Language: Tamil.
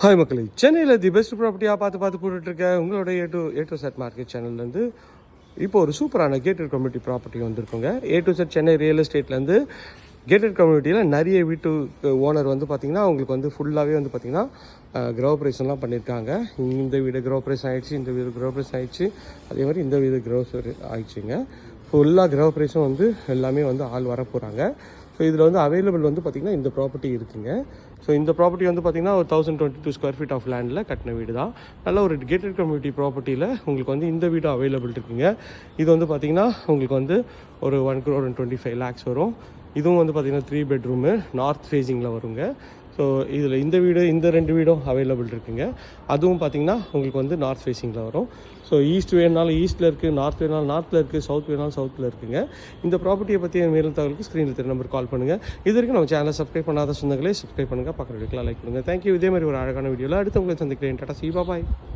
ஹாய் மக்களே. சென்னையில் தி பெஸ்ட் ப்ராப்பர்ட்டியாக பார்த்து பார்த்து போட்டுட்ருக்கேன் உங்களோட A to A to Z market சேனல்லேருந்து இப்போ ஒரு சூப்பரான கேட்டட் கம்யூனிட்டி ப்ராப்பர்ட்டி வந்திருக்குங்க. A to Z Chennai real எஸ்டேட்லேருந்து gated கம்யூனிட்டியில் நிறைய வீட்டு ஓனர் வந்து பார்த்திங்கன்னா அவங்களுக்கு வந்து ஃபுல்லாகவே வந்து பார்த்திங்கன்னா கிரகப்பிரவேசம்லாம் பண்ணியிருக்காங்க இந்த வீடு கிரகப்பிரவேசம் ஆகிடுச்சு இந்த வீடு கிரகப்பிரவேசம் ஆகிடுச்சு அதே மாதிரி இந்த வீடு கிரக ஆகிடுச்சுங்க ஃபுல்லாக கிரகப்பிரவேசம் வந்து எல்லாமே வந்து ஆள் வர போகிறாங்க ஸோ இதில் வந்து அவைலபிள் வந்து பார்த்திங்கன்னா இந்த ப்ராப்பர்ட்டி இருக்குங்க. ஸோ இந்த ப்ராப்பர்ட்டி வந்து பார்த்திங்கன்னா ஒரு thousand twenty two square feet of லேண்டில் கட்டின வீடு தான் நல்ல ஒரு கேட்டட் கம்யூனிட்டி ப்ராப்பர்ட்டியில் உங்களுக்கு வந்து இந்த வீடு அவைலபிள் இருக்குங்க. இது வந்து பார்த்திங்கன்னா உங்களுக்கு வந்து ஒரு one crore and twenty five lakhs வரும். இதுவும் வந்து பார்த்திங்கன்னா த்ரீ பெட்ரூமு நார்த் ஃபேஸிங்கில் வருங்க. ஸோ இதில் இந்த வீடு இந்த ரெண்டு வீடும் அவைலபிள் இருக்குங்க. அதுவும் பார்த்தீங்கன்னா உங்களுக்கு வந்து நார்த் ஃபேஸிங்கில் வரும். ஸோ ஈஸ்ட் வேணுனாலும் ஈஸ்ட்டில் இருக்குது நார்த் வேணாலும் நார்த்தில் இருக்குது சவுத் வேணாலும் சவுத்தில் இருக்குங்க. இந்த ப்ராப்பர்ட்டியை பற்றி மேலும் தகவலுக்கு ஸ்க்ரீனில் தெரிய நம்பர் கால் பண்ணுங்கள் இது வரைக்கும் நம்ம சேனலை சப்ஸ்கிரைப் பண்ணாத சொந்தங்களே சப்ஸ்கிரைப் பண்ணுங்கள் பக்கத்து வீட்டுக்கெலாம் லைக் பண்ணுங்கள் தேங்க்யூ இதே மாதிரி ஒரு அழகான வீடியோவில் அடுத்து உங்களை சந்திக்கிறேன். டாட்டா சி பாய்